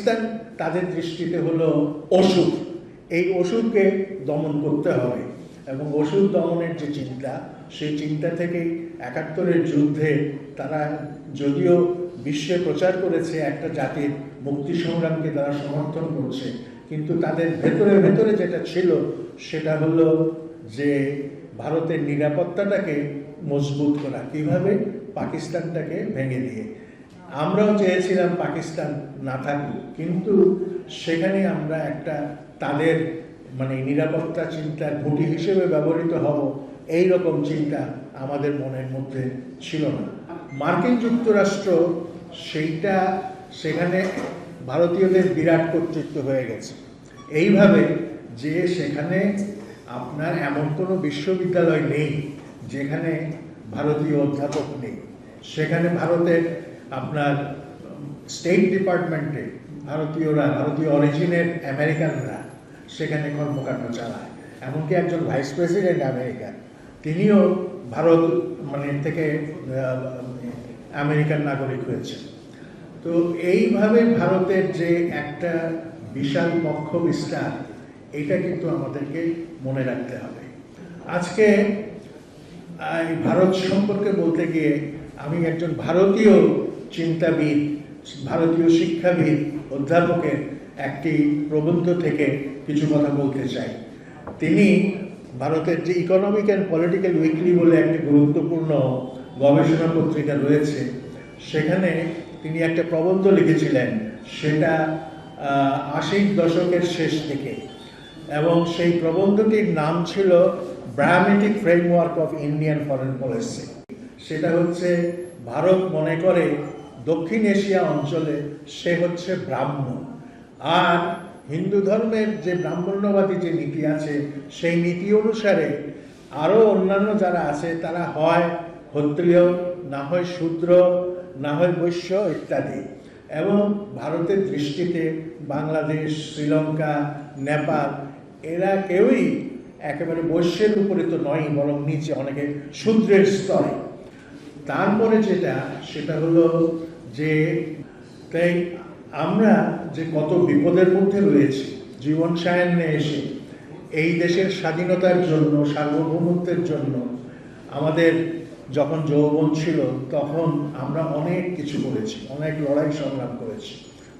পাকিস্তান তাদের দৃষ্টিতে হলো ওষুধ এই ওষুধকে দমন করতে হবে এবং ওষুধ দমনের যে চিন্তা, সেই চিন্তা থেকেই একাত্তরের যুদ্ধে তারা যদিও বিশ্বে প্রচার করেছে একটা জাতির মুক্তি সংগ্রামকে তারা সমর্থন করছে, কিন্তু তাদের ভেতরে ভেতরে যেটা ছিল সেটা হলো যে ভারতের নিরাপত্তাটাকে মজবুত করা। কীভাবে? পাকিস্তানটাকে ভেঙে দিয়ে। আমরাও চেয়েছিলাম পাকিস্তান না থাকুক, কিন্তু সেখানে আমরা একটা তাদের মানে নিরাপত্তা চিন্তার ঘুঁটি হিসেবে ব্যবহৃত হব, এই রকম চিন্তা আমাদের মনের মধ্যে ছিল না। মার্কিন যুক্তরাষ্ট্র সেইটা, সেখানে ভারতীয়দের বিরাট কর্তৃত্ব হয়ে গেছে। এইভাবে যে সেখানে আপনার এমন কোনো বিশ্ববিদ্যালয় নেই যেখানে ভারতীয় অধ্যাপক নেই, সেখানে ভারতের আপনার স্টেট ডিপার্টমেন্টে ভারতীয়রা, ভারতীয় অরিজিনের আমেরিকানরা সেখানে কর্মকাণ্ড চালায়। এমনকি একজন ভাইস প্রেসিডেন্ট আমেরিকার তিনিও ভারত মানে থেকে আমেরিকান নাগরিক হয়েছেন। তো এইভাবে ভারতের যে একটা বিশাল পক্ষ বিস্তার এটা কিন্তু আমাদেরকে মনে রাখতে হবে। আজকে ভারত সম্পর্কে বলতে গিয়ে আমি একজন ভারতীয় চিন্তাবিদ, ভারতীয় শিক্ষাবিদ, অধ্যাপকের একটি প্রবন্ধ থেকে কিছু কথা বলতে চাই। তিনি ভারতের যে ইকোনমিক অ্যান্ড পলিটিক্যাল উইকলি বলে একটি গুরুত্বপূর্ণ গবেষণা পত্রিকা রয়েছে, সেখানে তিনি একটা প্রবন্ধ লিখেছিলেন, সেটা আশির দশকের শেষ থেকে এবং সেই প্রবন্ধটির নাম ছিল pragmatic framework of Indian foreign policy সেটা হচ্ছে, ভারত মনে করে দক্ষিণ এশিয়া অঞ্চলে সে হচ্ছে ব্রাহ্মণ। আর হিন্দু ধর্মের যে ব্রাহ্মণ্যবাদী যে নীতি আছে, সেই নীতি অনুসারে আরও অন্যান্য যারা আছে, তারা হয় ক্ষত্রিয়, না হয় শূদ্র, না হয় বৈশ্য ইত্যাদি। এবং ভারতের দৃষ্টিতে বাংলাদেশ, শ্রীলঙ্কা, নেপাল, এরা কেউই একেবারে বৈশ্যের উপরে তো নয় বরং নিচে অনেকে শূদ্রের স্তরে। তারপরে যেটা, সেটা হলো যে, তাই আমরা যে কত বিপদের মধ্যে রয়েছি, জীবন সায়ান্নে এসে, এই দেশের স্বাধীনতার জন্য, সার্বভৌমত্বের জন্য, আমাদের যখন যৌবন ছিল, তখন আমরা অনেক কিছু করেছি, অনেক লড়াই সংগ্রাম করেছি।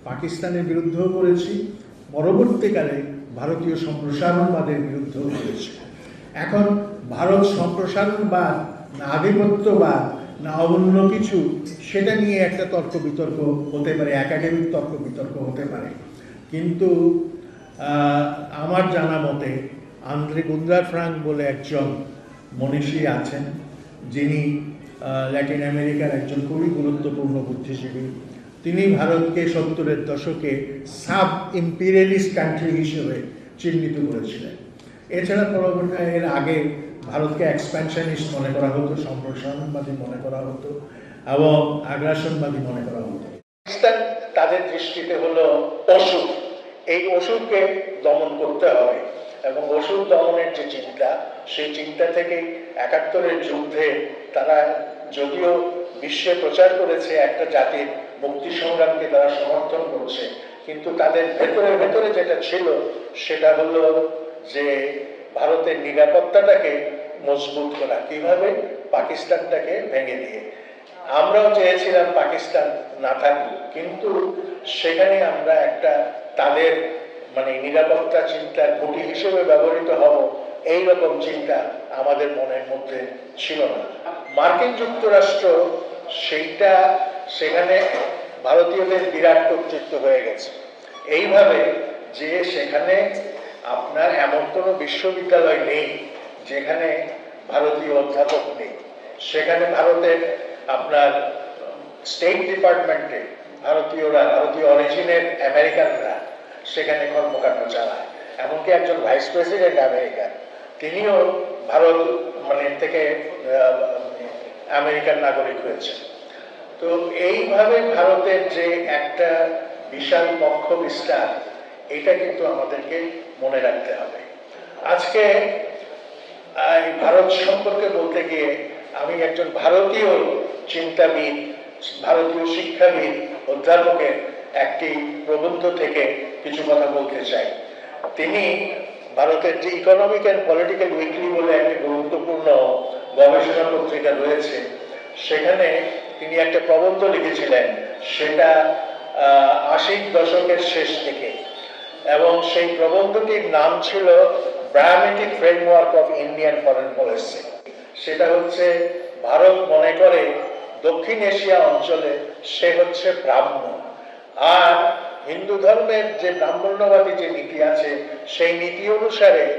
পাকিস্তানের বিরুদ্ধেও করেছি, পরবর্তীকালে ভারতীয় সম্প্রসারণবাদের বিরুদ্ধেও করেছি। এখন ভারত সম্প্রসারণবাদ আধিপত্যবাদ না অন্য কিছু, সেটা নিয়ে একটা তর্ক বিতর্ক হতে পারে একাডেমিক তর্ক বিতর্ক হতে পারে। কিন্তু আমার জানা মতে, আন্দ্রে গুন্দ্রার ফ্রাঙ্ক বলে একজন মনীষী আছেন, যিনি ল্যাটিন আমেরিকার একজন খুবই গুরুত্বপূর্ণ বুদ্ধিজীবী। তিনি ভারতকে সত্তরের দশকে সাব ইম্পিরিয়ালিস্ট কান্ট্রি হিসেবে চিহ্নিত করেছিলেন। এছাড়া পরবর্তী, এর আগে ভারতকে এক্সপ্যানশনিস্ট মনে করা হতো, সম্প্রসারণবাদী মনে করা হতো এবং আগ্রাসনবাদী মনে করা হতো। পাকিস্তান তাদের দৃষ্টিতে হলো অসুখ। এই অসুখকে দমন করতে হবে এবং ওষুধ দমনের যে চিন্তা, সেই চিন্তা থেকে একাত্তরের যুদ্ধে তারা যদিও বিশ্বে প্রচার করেছে একটা জাতির মুক্তি সংগ্রামকে তারা সমর্থন করছে, কিন্তু তাদের ভেতরে ভেতরে যেটা ছিল, সেটা হলো যে ভারতের নিরাপত্তাটাকে মজবুত করা, কীভাবে পাকিস্তানটাকে ভেঙে দিয়ে। আমরাও চেয়েছিলাম পাকিস্তান না থাকুক, কিন্তু সেখানে আমরা একটা তাদের মানে নিরাপত্তা চিন্তার ঘুঁটি হিসেবে ব্যবহৃত হব এই রকম চিন্তা আমাদের মনের মধ্যে ছিল না। মার্কিন যুক্তরাষ্ট্র সেইটা, সেখানে ভারতীয়দের বিরাট কর্তৃত্ব হয়ে গেছে। এইভাবে যে সেখানে আপনার এমন কোনো বিশ্ববিদ্যালয় নেই যেখানে ভারতীয় অধ্যাপক নেই। সেখানে ভারতের আপনার স্টেট ডিপার্টমেন্টে ভারতীয়রা, ভারতীয় অরিজিনের আমেরিকানরা সেখানে কর্মকাণ্ড চালায়। এমনকি একজন ভাইস প্রেসিডেন্ট আমেরিকান, তিনিও ভারত মানে থেকে আমেরিকান নাগরিক হয়েছেন। তো এইভাবে ভারতের যে একটা বিশাল পক্ষ বিস্তার এটা কিন্তু আমাদেরকে মনে রাখতে হবে। আজকে ভারত সম্পর্কে বলতে গিয়ে আমি একজন ভারতীয় চিন্তাবিদ, ভারতীয় শিক্ষাবিদ অধ্যাপকের একটি প্রবন্ধ থেকে কিছু কথা বলতে চাই। তিনি ভারতের যে ইকোনমিক অ্যান্ড পলিটিক্যাল উইকলি বলে একটি গুরুত্বপূর্ণ গবেষণা পত্রিকা রয়েছে, সেখানে তিনি একটা প্রবন্ধ লিখেছিলেন, সেটা আশির দশকের শেষ থেকে এবং সেই প্রবন্ধটির নাম ছিল pragmatic framework of Indian foreign policy সেটা হচ্ছে, ভারত মনে করে দক্ষিণ এশিয়া অঞ্চলে সে হচ্ছে ব্রাহ্মণ। আর হিন্দু ধর্মের যে ব্রাহ্মণ্যবাদী যে নীতি আছে, সেই নীতি অনুসারে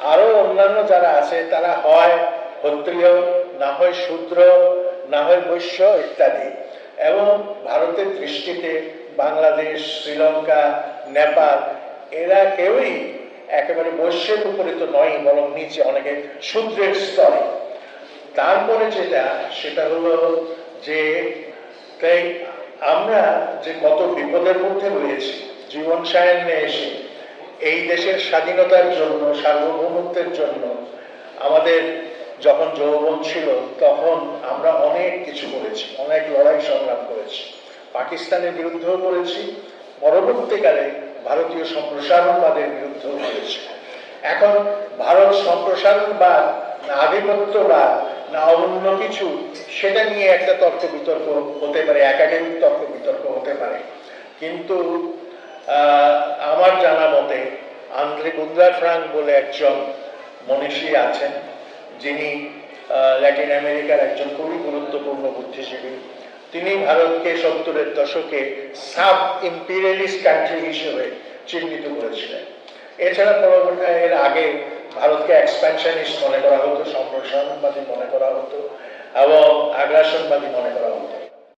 আরও অন্যান্য যারা আছে, তারা হয় ক্ষত্রিয়, না হয় শূদ্র, না হয় বৈশ্য ইত্যাদি। এবং ভারতের দৃষ্টিতে বাংলাদেশ, শ্রীলঙ্কা, নেপাল এরা কেউই একেবারে বৈশ্যের উপরে তো নয়, বরং নিচে অনেকে শূদ্রের স্তরে তারপরে যেটা, সেটা হলো যে, তাই আমরা যে কত বিপদের মধ্যে রয়েছি, জীবন সায়নে এসে এই দেশের স্বাধীনতার জন্য, সার্বভৌমত্বের জন্য, আমাদের যখন যৌবন ছিল, তখন আমরা অনেক কিছু করেছি, অনেক লড়াই সংগ্রাম করেছি। পাকিস্তানের বিরুদ্ধেও করেছি, পরবর্তীকালে ভারতীয় সম্প্রসারণবাদের বিরুদ্ধেও করেছি এখন ভারত সম্প্রসারণবাদ, না আধিপত্যবাদ, না অন্য কিছু সেটা নিয়ে একটা তর্ক বিতর্ক হতে পারে, একাডেমিক তর্ক বিতর্ক হতে পারে। কিন্তু আমার জানা মতে আন্দ্রে গুন্দ্রা ফ্রাঙ্ক বলে একজন মনীষী আছেন, যিনি ল্যাটিন আমেরিকার একজন খুবই গুরুত্বপূর্ণ বুদ্ধিজীবী। তিনি ভারতকে সত্তরের দশকে সাব ইম্পিরিয়ালিস্ট কান্ট্রি হিসেবে চিহ্নিত করেছিলেন। এছাড়া পরবর্তী, এর আগে ভারতকে এক্সপ্যানশনিস্ট মনে করা হতো, সম্প্রসারণবাদী মনে করা হতো এবং আগ্রাসনবাদী মনে করা হতো।